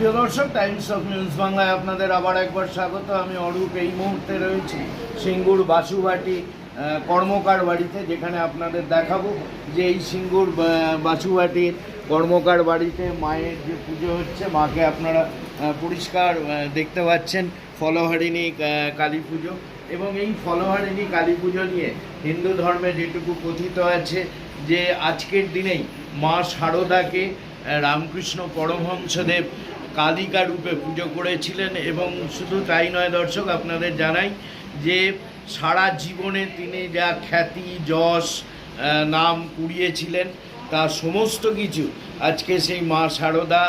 প্রিয় দর্শক Times of News বাংলায় আপনাদের আবার একবার স্বাগত। আমি অরূপ, এই মুহূর্তে রয়েছি সিঙ্গুর বাসুবাটি কর্মকার বাড়িতে, যেখানে আপনাদের দেখাবো যে এই সিঙ্গুর বাসুবাটির কর্মকার বাড়িতে মায়ের যে পুজো হচ্ছে, মাকে আপনারা পরিষ্কার দেখতে পাচ্ছেন, ফলহারিণী কালী পুজো। এবং এই ফলহারিণী, কালী পুজো নিয়ে হিন্দু ধর্মে যেটুকু কথিত আছে, যে আজকের দিনেই মা শারদাকে রামকৃষ্ণ পরমহংসদেব কালিকা রূপে পুজো করেছিলেন এবং শুধু তাই নয় দর্শক, আপনাদের জানাই যে সারা জীবনে তিনি যা খ্যাতি, যশ নাম কুড়িয়েছিলেন তার সমস্ত কিছু আজকে সেই মা শারদা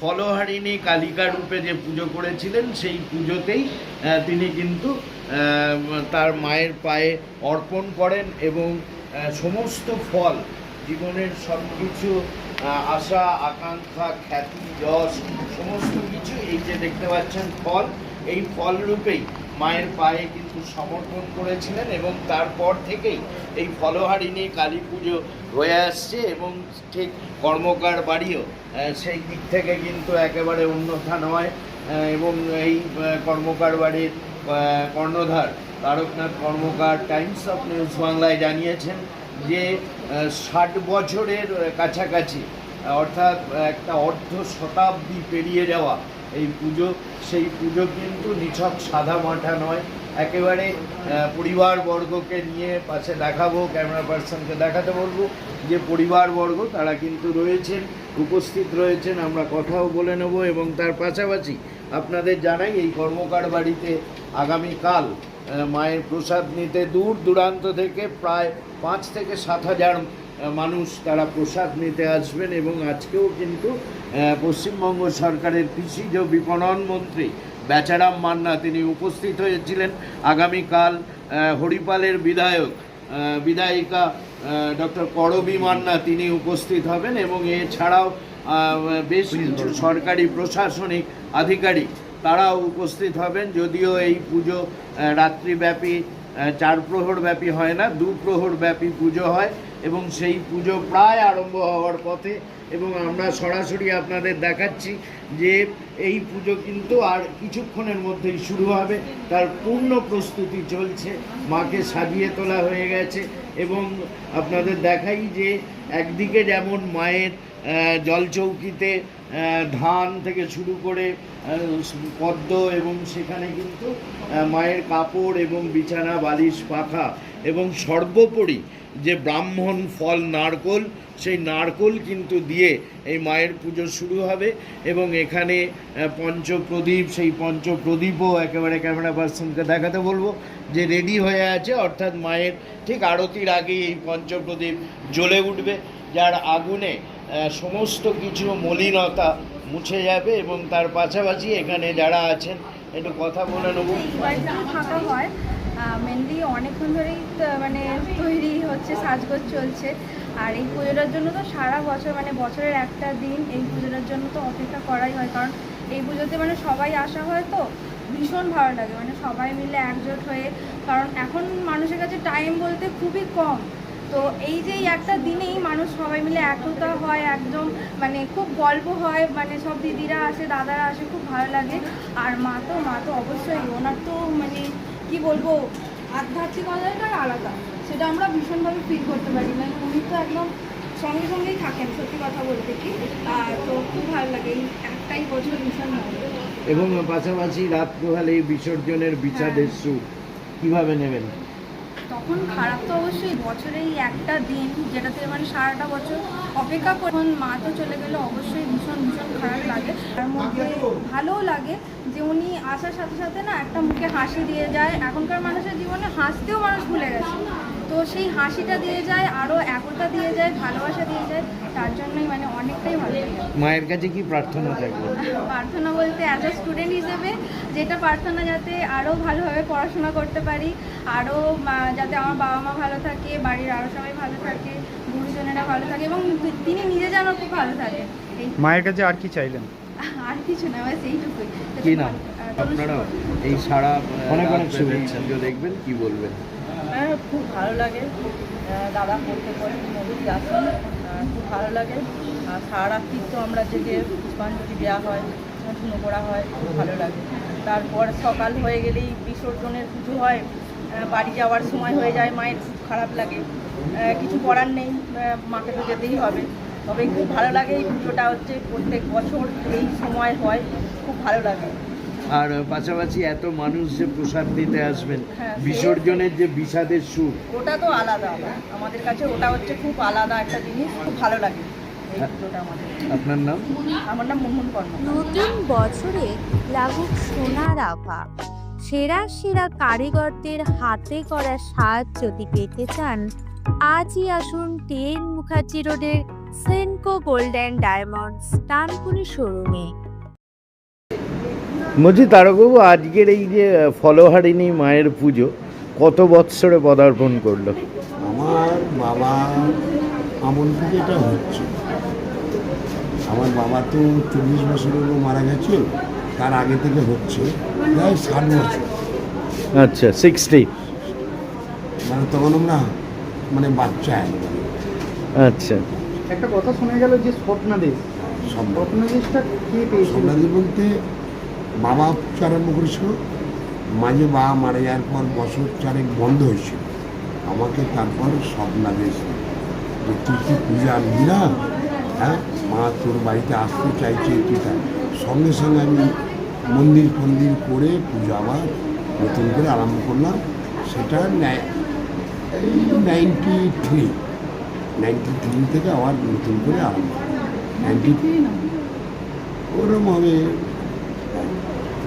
ফলহারিণী কালিকা রূপে যে পুজো করেছিলেন, সেই পুজোতেই তিনি কিন্তু তার মায়ের পায়ে অর্পণ করেন এবং সমস্ত ফল, জীবনের সব কিছু আশা আকাঙ্ক্ষা খ্যাতি যশ সমস্ত কিছু এই যে দেখতে পাচ্ছেন ফল এই ফল রূপেই মায়ের পায়ে কিন্তু সমর্পণ করেছিলেন এবং তারপর থেকেই এই ফলহারিণী কালী পুজো হয়ে আসছে এবং ঠিক কর্মকার বাড়িও সেই দিক থেকে কিন্তু একেবারে অন্যথা নয় আহ, এবং এই কর্মকার বাড়ির কর্ণধার Taraknath Karmakar Times of News বাংলায় জানিয়েছেন যে ষাট বছরের কাছাকাছি অর্থাৎ একটা অর্ধ শতাব্দী পেরিয়ে যাওয়া এই পুজো। সেই পুজো কিন্তু নিছক সাদা মাঠা নয়। একেবারে পরিবারবর্গকে নিয়ে পাশে দেখাবো ক্যামেরা পার্সনকে দেখাতে বলব যে পরিবারবর্গ তারা কিন্তু রয়েছেন, উপস্থিত রয়েছেন, আমরা কথাও বলে নেব এবং তার পাশাপাশি আপনাদের জানাই এই কর্মকার বাড়িতে আগামীকাল মায়ের প্রসাদ নিতে দূর দূরান্ত থেকে প্রায় পাঁচ থেকে সাত হাজার মানুষ তারা প্রসাদ নিতে আসবেন এবং আজকেও কিন্তু পশ্চিমবঙ্গ সরকারের কৃষিজ বিপণন মন্ত্রী বেচারাম মান্না তিনি উপস্থিত হয়েছিলেন। আগামীকাল হরিপালের বিধায়ক বিধায়িকা ডক্টর করবী মান্না তিনি উপস্থিত হবেন এবং এছাড়াও বেশ কিছু সরকারি প্রশাসনিক আধিকারিক তারাও উপস্থিত হবেন। যদিও এই পুজো রাত্রিব্যাপী চার প্রহর ব্যাপী হয় না দু প্রহর ব্যাপী পুজো হয়। এবং সেই পুজো প্রায় আরম্ভ হওয়ার পথে এবং আমরা সরাসরি আপনাদের দেখাচ্ছি যে এই পুজো কিন্তু আর কিছুক্ষণের মধ্যেই শুরু হবে। তার পূর্ণ প্রস্তুতি চলছে, মাকে সাজিয়ে তোলা হয়ে গেছে এবং আপনাদের দেখাই যে একদিকে যেমন মায়ের জলচৌকিতে ধান থেকে শুরু করে পদ্ম এবং সেখানে কিন্তু মায়ের কাপড় এবং বিছানা, বালিশ, পাখা এবং সর্বোপরি যে ব্রাহ্মণ ফল নারকোল, সেই নারকোল কিন্তু দিয়ে এই মায়ের পুজো শুরু হবে এবং এখানে পঞ্চপ্রদীপ, সেই পঞ্চপ্রদীপও একেবারে ক্যামেরা পার্সনকে দেখাতে বলব যে রেডি হয়ে আছে, অর্থাৎ মায়ের ঠিক আরতির আগেই এই পঞ্চপ্রদীপ জ্বলে উঠবে, যার আগুনে সমস্ত কিছু মলিনতা মুছে যাবে এবং তার পাশাপাশি এখানে যারা আছেন, একটু কথা বলে নেব। মেনলি অনেকক্ষণ ধরেই মানে তৈরি হচ্ছে, সাজগোজ চলছে। আর এই পুজোটার জন্য তো সারা বছর মানে বছরের একটা দিন এই পুজোটার জন্য তো অপেক্ষা করাই হয়। কারণ এই পুজোতে মানে সবাই আসা হয় তো, ভীষণ ভালো লাগে। মানে সবাই মিলে একজোট হয়ে, কারণ এখন মানুষের কাছে টাইম বলতে খুবই কম। তো এই যে একটা দিনেই মানুষ সবাই মিলে একতা হয়, একদম মানে খুব গল্প হয় মানে সব দিদিরা আসে, দাদারা আসে, খুব ভালো লাগে। আর মা তো মা তো অবশ্যই, ওনার তো মানে কি বলব আধ্যাত্মিকতাটা আলাদা। সেটা আমরা ভীষণভাবে ফিল করতে পারি। মানে উনি তো একদম সঙ্গে সঙ্গেই থাকেন সত্যি কথা বলতে কি। আর তো খুব ভালো লাগে এই একটাই বছর ভীষণ ভালো এবং পাশাপাশি রাত পোহালে এই বিসর্জনের বিচারের সুখ কীভাবে নেবেন? তখন খারাপ তো অবশ্যই বছরেই একটা দিন যেটাতে মানে সারাটা বছর অপেক্ষা করে। মা তো চলে গেলে অবশ্যই ভীষণ ভীষণ খারাপ লাগে। তার মধ্যে ভালোও লাগে উনি আসার সাথে সাথে না একটা মুখে হাসি দিয়ে যায়। এখনকার মানুষের জীবনে হাসতেও মানুষ ভুলে গেছে। তো সেই হাসিটা দিয়ে যায় আরও একতা দিয়ে যায় ভালোবাসা দিয়ে যায় তার জন্যই মানে অনেকটাই ভালো মায়ের কাছে কি প্রার্থনা থাকবে? প্রার্থনা বলতে অ্যাজ আ স্টুডেন্ট হিসেবে যেটা প্রার্থনা যাতে আরও ভালোভাবে পড়াশোনা করতে পারি আরও যাতে আমার বাবা মা ভালো থাকে বাড়ির আরও সবাই ভালো থাকে গুরুজনেরা ভালো থাকে এবং তিনি নিজে যেন খুব ভালো থাকে। মায়ের কাছে আর কি চাইলেন? কিছু না ব্যাস এইটুকুই। কি নাম? আপনারা এই সারা অনেক অনেক শুভেচ্ছা। দেখবেন কি বলবেন? হ্যাঁ খুব ভালো লাগে। দাদা করতে করে নদী আসেন খুব ভালো লাগে। আর সারা রাত্রি তো আমরা জেগে পুষ্পাঞ্জলি দেওয়া হয় ধুনো করা হয় খুব ভালো লাগে। তারপর সকাল হয়ে গেলেই বিসর্জনের পুজো হয়। বাড়ি যাওয়ার সময় হয়ে যায় মায়ের খুব খারাপ লাগে। কিছু করার নেই মাকে তো যেতেই হবে। তবে খুব ভালো লাগে এই পুজোটা হচ্ছে প্রত্যেক বছর এই সময় হয় খুব ভালো লাগে। আর পাশাপাশি এত মানুষ যে প্রসাদ দিতে আসবেন হ্যাঁ, বিসর্জনের যে বিষাদের সুর। ওটা তো আলাদা আমাদের কাছে ওটা হচ্ছে খুব আলাদা একটা জিনিস খুব ভালো লাগে এই হ্যাঁ। আপনার নাম? আমার নাম মুনমুন কর্ম নতুন বছরে লাগুক সোনার আভা। সেরা সেরা কারিগরদের হাতে করা সাজ যদি পেতে চান আজই আসুন টেন মুখার্জি রোডের সেনকো গোল্ড অ্যান্ড ডায়মন্ডস তানপুরি শোরুমে। বলছি তারকবাবু আজকের এই যে ফলহারিণী মায়ের পুজো কত বৎসরে পদার্পণ করল? আমার বাবা আমল থেকে এটা হচ্ছে। আমার বাবা তো চল্লিশ বছর হলো মারা গেছে তার আগে থেকে হচ্ছে প্রায় ষাট বছর। আচ্ছা সিক্সটি মানে তখন আমরা মানে বাচ্চা। আচ্ছা। একটা কথা শোনা গেল যে স্বপ্নাদেশ স্বপ্নাদেশটা কে পেয়েছিল? সন্ন্যাসী বলতে বাবা আরম্ভ করেছিল মাঝে বাবা মারা যাওয়ার পর বছর চারেক বন্ধ হয়েছিল। আমাকে তারপর স্বপ্নাদেশ যে তুই কি পূজা আনবি না? হ্যাঁ মা তোর বাড়িতে আসতে চাইছে তুই সঙ্গে সঙ্গে আমি মন্দির ফন্দির করে পূজা আবার নতুন করে আরম্ভ করলাম। সেটা নাইনটি থ্রি নাইনটি থ্রি থেকে আবার নতুন করে আরম্ভ। নাইনটি ওরকম হবে।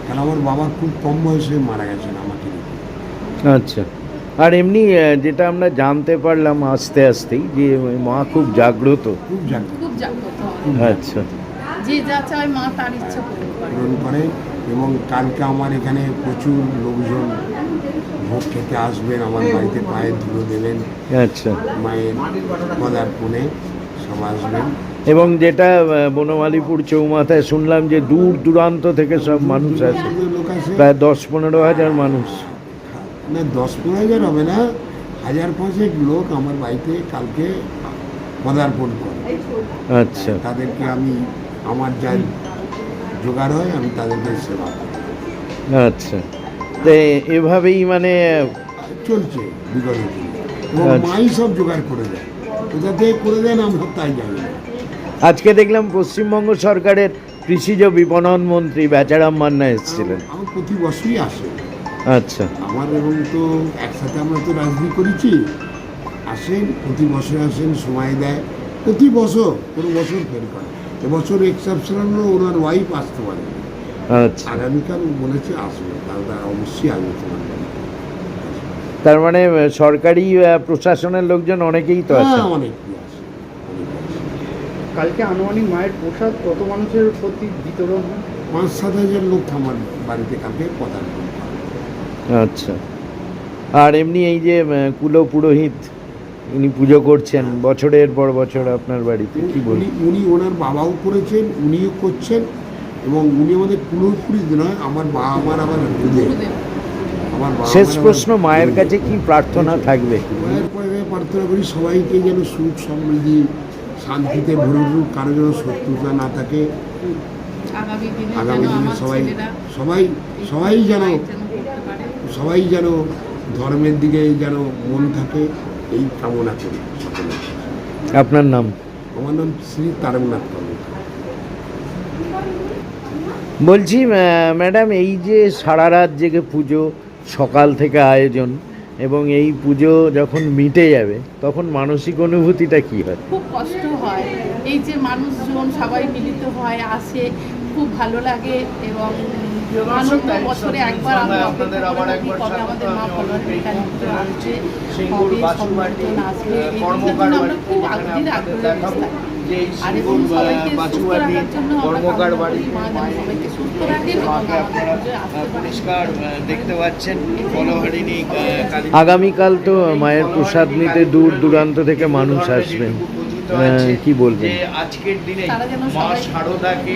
কারণ আমার বাবা খুব কম বয়সে মারা গেছেন আমাকে আচ্ছা। আর এমনি যেটা আমরা জানতে পারলাম আস্তে আস্তেই যে মা খুব জাগ্রত। খুব জাগ্রত। আচ্ছা। যে যা চায় মা তার ইচ্ছা পূরণ করে এবং কালকে আমার এখানে প্রচুর লোকজন ভোগ খেতে আসবেন আমার বাড়িতে পায়ের ধুলো দেবেন। আচ্ছা। মায়ের পদার্পণে সব আসবেন। এবং যেটা বনমালীপুর চৌমাথায় শুনলাম যে দূর দূরান্ত থেকে সব মানুষ আসে। প্রায় দশ পনেরো হাজার মানুষ। না দশ পনেরো হাজার হবে না হাজার পাঁচেক লোক আমার বাড়িতে কালকে পদার্পণ করে। আচ্ছা। তাদেরকে আমি আমার যা জোগাড় হয় আমি তাদেরকে সেবা আচ্ছা। তো এভাবেই মানে চলছে বিগত এবং আচ্ছা। মাই সব জোগাড় করে দেয়। কোথা থেকে করে দেন আমরা তাই জানি আজকে দেখলাম পশ্চিমবঙ্গ সরকারের কৃষিজ বিপণন মন্ত্রী বেচারাম মান্না এসেছিলেন। আমার প্রতি বছরই আসে। আচ্ছা। আমার এবং তো একসাথে আমরা তো রাজনীতি করেছি। আসেন প্রতি বছর আসেন সময় দেয়। প্রতি বছর কোনো বছর ফের করে। এবছর এক্সেপশনাল ওনার ওয়াইফ আসতে পারে আচ্ছা। আগামীকাল বলেছে আসবে অবশ্যই তোমার তার মানে সরকারি প্রশাসনের লোকজন অনেকেই তো আছে। হ্যাঁ আছে কালকে আনুমানিক মায়ের প্রসাদ কত মানুষের প্রতি বিতরণ পাঁচ সাত হাজার লোক আমার বাড়িতে কালকে করে। আচ্ছা। আর এমনি এই যে কুলো পুরোহিত উনি পুজো করছেন বছরের পর বছর আপনার বাড়িতে কি বলি উনি ওনার বাবাও করেছেন উনিও করছেন এবং উনি আমাদের পুরোপুরি নয় আমার বাবা মার আবার গুরুদেব আমার শেষ প্রশ্ন মায়ের কাছে কি প্রার্থনা থাকবে? মায়ের পরে প্রার্থনা করি সবাইকে যেন সুখ সমৃদ্ধি শান্তিতে ভরপুর কারও যেন শত্রুতা না থাকে। আগামী দিনে আমার সবাই সবাই সবাই যেন সবাই যেন ধর্মের দিকে যেন মন থাকে এই কামনা করি সকলের। কাছে। আপনার নাম? আমার নাম শ্রী তারকনাথ কর্মকার। বলছি ম্যাডাম, এই যে সারা রাত জেগে পুজো, সকাল থেকে আয়োজন এবং এই পুজো যখন মিটে যাবে, তখন মানসিক অনুভূতিটা কি হয়? খুব কষ্ট হয়। এই যে মানুষজন সবাই মিলিত হয়, আসে, খুব ভালো লাগে এবং আমরা খুব পরিষ্কার দেখতে পাচ্ছেন। ফলহারিণী আগামীকাল তো মায়ের প্রসাদ নিতে দূর দূরান্ত থেকে মানুষ আসবেন আহ, কি বলবেন আজকের দিনে মা শারদাকে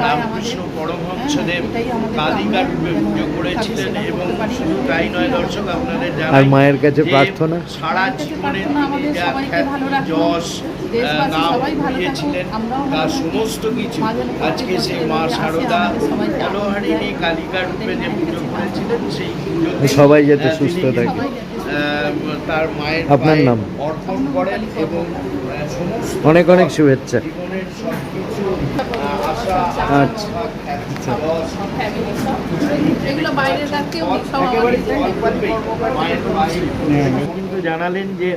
রামকৃষ্ণ। পরমহংসদেব হ্যাঁ, কালিকা রূপে পুজো করেছিলেন এবং শুধু তাই নয় দর্শক আপনাদের আর মায়ের কাছে প্রার্থনা সারা মায়ের কাছে জীবনে প্রার্থনা তিনি আমাদের যা সবাইকে খ্যাতি, ভালো রাখুন। যশ নাম সবাই ভালো থাকুক, দিয়েছিলেন তার সমস্ত কিছু আজকে সেই মা শারদা মনোহারিণী কালিকা রূপে যে পুজো করেছিলেন সেই পুজোতে সবাই যাতে সুস্থ থাকে। তার মায়ের আপনার নাম? অর্পণ করেন এবং অনেক অনেক শুভেচ্ছা। আচ্ছা। কিন্তু জানালেন যে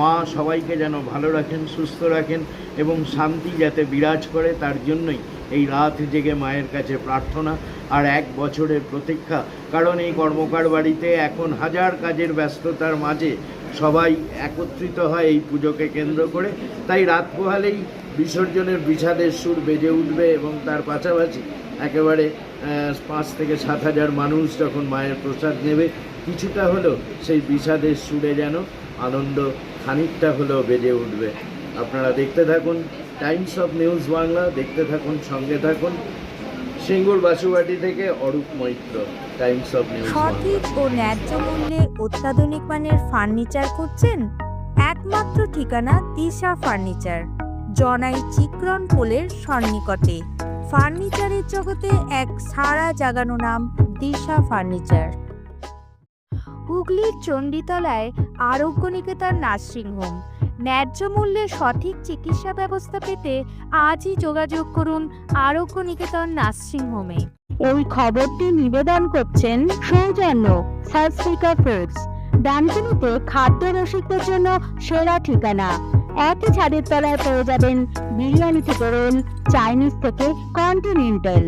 মা সবাইকে যেন ভালো রাখেন, সুস্থ রাখেন এবং শান্তি যাতে বিরাজ করে, তার জন্যই এই রাত জেগে মায়ের কাছে প্রার্থনা আর এক বছরের প্রতীক্ষা কারণ এই কর্মকার বাড়িতে এখন হাজার কাজের ব্যস্ততার মাঝে সবাই একত্রিত হয় এই পুজোকে কেন্দ্র করে। তাই রাত পোহালেই বিসর্জনের বিষাদের সুর বেজে উঠবে এবং তার পাশাপাশি একেবারে পাঁচ থেকে সাত হাজার মানুষ যখন মায়ের প্রসাদ নেবে, কিছুটা হলেও সেই বিষাদের সুরে যেন আনন্দ খানিকটা হলেও বেজে উঠবে। আপনারা দেখতে থাকুন টাইমস অফ নিউজ বাংলা, দেখতে থাকুন, সঙ্গে থাকুন। সিঙ্গুর বাসুবাটি থেকে Arup Maitra, Times of News সঠিক ও ন্যায্য মূল্যে অত্যাধুনিক মানের ফার্নিচার খুঁজছেন একমাত্র ঠিকানা দিশা ফার্নিচার, জনাই চিক্রন পোলের সন্নিকটে। ফার্নিচারের জগতে এক সারা জাগানো নাম দিশা ফার্নিচার। হুগলির চণ্ডীতলায় আরোগ্য নিকেতন নার্সিং হোম ন্যায্য মূল্যে সঠিক চিকিৎসা ব্যবস্থা পেতে আজই যোগাযোগ করুন আরোগ্য নিকেতন নার্সিং হোমে। এই খবরটি নিবেদন করছেন সৌজন্য সাবস্পিকার ফুডস ডানকুনিতে খাদ্য রসিকদের জন্য সেরা ঠিকানা। একই ছাদের তলায় পেয়ে যাবেন বিরিয়ানি থেকে রোল চাইনিজ থেকে কন্টিনেন্টাল।